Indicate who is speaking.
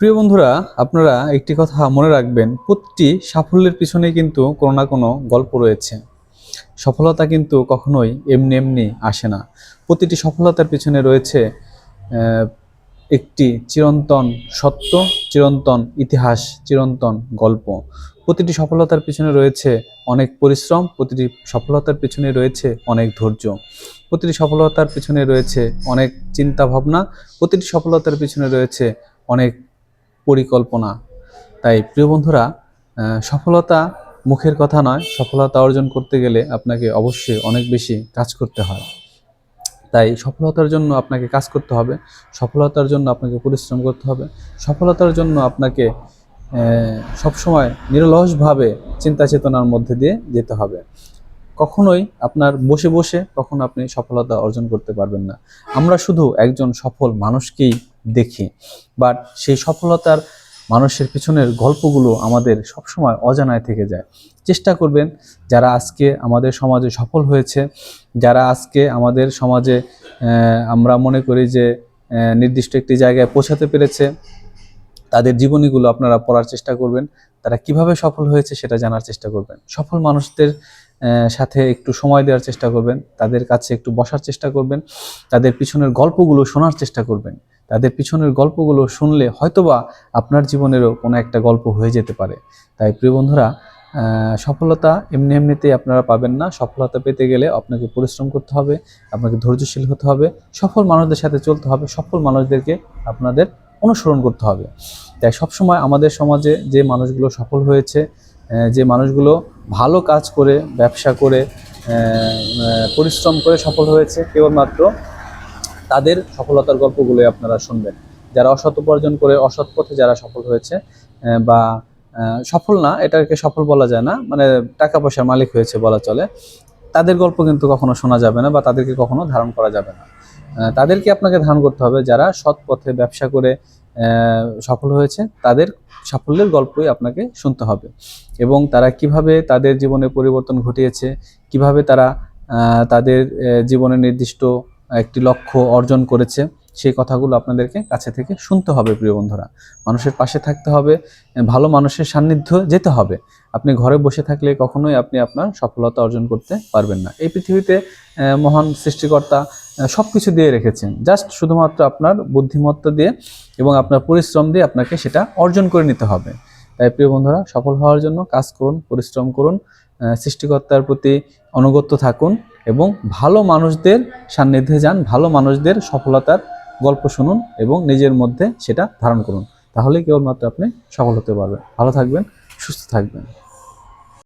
Speaker 1: প্রিয় বন্ধুরা, আপনারা একটি কথা মনে রাখবেন, প্রতিটি সাফল্যের পিছনে কিন্তু কোনো না কোনো গল্প রয়েছে। সফলতা কিন্তু কখনোই এমনি এমনি আসে না। প্রতিটি সফলতার পিছনে রয়েছে একটি চিরন্তন সত্য, চিরন্তন ইতিহাস, চিরন্তন গল্প। প্রতিটি সফলতার পিছনে রয়েছে অনেক পরিশ্রম, প্রতিটি সফলতার পিছনে রয়েছে অনেক ধৈর্য। প্রতিটি সফলতার পিছনে রয়েছে অনেক চিন্তা ভাবনা প্রতিটি সফলতার পিছনে রয়েছে অনেক পরিকল্পনা। তাই প্রিয় বন্ধুরা সফলতা মুখের কথা নয়, সফলতা অর্জন করতে গেলে আপনাকে অবশ্যই অনেক বেশি কাজ করতে হয়। তাই সফলতার জন্য আপনাকে কাজ করতে হবে, সফলতার জন্য আপনাকে পরিশ্রম করতে হবে, সফলতার জন্য আপনাকে সবসময় নিরলসভাবে চিন্তা চেতনার মধ্যে দিয়ে যেতে হবে। কখনোই আপনার বসে বসে কখনো আপনি সফলতা অর্জন করতে পারবেন না। আমরা শুধু একজন সফল মানুষকেই দেখি। বাট সেই সফলতার মানুষের পিছনের গল্পগুলো আমাদের সবসময় অজানায় থেকে যায়। চেষ্টা করবেন যারা আজকে আমাদের সমাজে সফল হয়েছে, যারা আজকে আমাদের সমাজে আমরা মনে করি যে নির্দিষ্ট একটি জায়গায় পৌঁছাতে পেরেছে, তাদের জীবনীগুলো আপনারা পড়ার চেষ্টা করবেন। তারা কীভাবে সফল হয়েছে সেটা জানার চেষ্টা করবেন। সফল মানুষদের সাথে একটু সময় দেওয়ার চেষ্টা করবেন, তাদের কাছে একটু বসার চেষ্টা করবেন, তাদের পিছনের গল্পগুলো শোনার চেষ্টা করবেন। তাদের পিছনের গল্পগুলো শুনলে হয়তোবা আপনার জীবনেরও কোনো একটা গল্প হয়ে যেতে পারে। তাই প্রিয় বন্ধুরা সফলতা এমনি এমনিতেই আপনারা পাবেন না। সফলতা পেতে গেলে আপনাকে পরিশ্রম করতে হবে, আপনাকে ধৈর্যশীল হতে হবে, সফল মানুষদের সাথে চলতে হবে, সফল মানুষদেরকে আপনাদের অনুসরণ করতে হবে। তাই সবসময় আমাদের সমাজে যে মানুষগুলো সফল হয়েছে যে মানুষগুলো ভালো কাজ করে, ব্যবসা করে পরিশ্রম করে সফল হয়েছে, কেবলমাত্র তাদের সফলতার গল্পগুলোই আপনারা শুনবেন। যারা অসৎ উপার্জন করে অসৎ পথে যারা সফল হয়েছে বা সফল না, এটাকে সফল বলা যায় না মানে টাকা পয়সার মালিক হয়েছে বলা চলে, তাদের গল্প কিন্তু কখনো শোনা যাবে না বা তাদেরকে কখনো ধারণ করা যাবে না। তাদেরকে আপনাকে ধারণ করতে হবে যারা সৎ পথে ব্যবসা করে সফল হয়েছে, তাদের সাফল্যের গল্পই আপনাকে শুনতে হবে। এবং তারা কীভাবে তাদের জীবনে পরিবর্তন ঘটিয়েছে, কীভাবে তারা তাদের জীবনে নির্দিষ্ট একটি লক্ষ্য অর্জন করেছে, সেই কথাগুলো আপনাদেরকে কাছে থেকে শুনতে হবে প্রিয় বন্ধুরা। মানুষের পাশে থাকতে হবে, ভালো মানুষের সান্নিধ্য যেতে হবে। আপনি ঘরে বসে থাকলে কখনোই আপনি আপনার সফলতা অর্জন করতে পারবেন না। এই পৃথিবীতে মহান সৃষ্টিকর্তা সব কিছু দিয়ে রেখেছেন। জাস্ট শুধুমাত্র আপনার বুদ্ধিমত্তা দিয়ে এবং আপনার পরিশ্রম দিয়ে আপনাকে সেটা অর্জন করে নিতে হবে। তাই প্রিয় বন্ধুরা, সফল হওয়ার জন্য কাজ করুন, পরিশ্রম করুন সৃষ্টিকর্তার প্রতি অনুগত থাকুন এবং ভালো মানুষদের সান্নিধ্যে যান, ভালো মানুষদের সফলতার গল্প শুনুন এবং নিজের মধ্যে সেটা ধারণ করুন। তাহলে কেবলমাত্র আপনি সফল হতে পারবেন। ভালো থাকবেন, সুস্থ থাকবেন।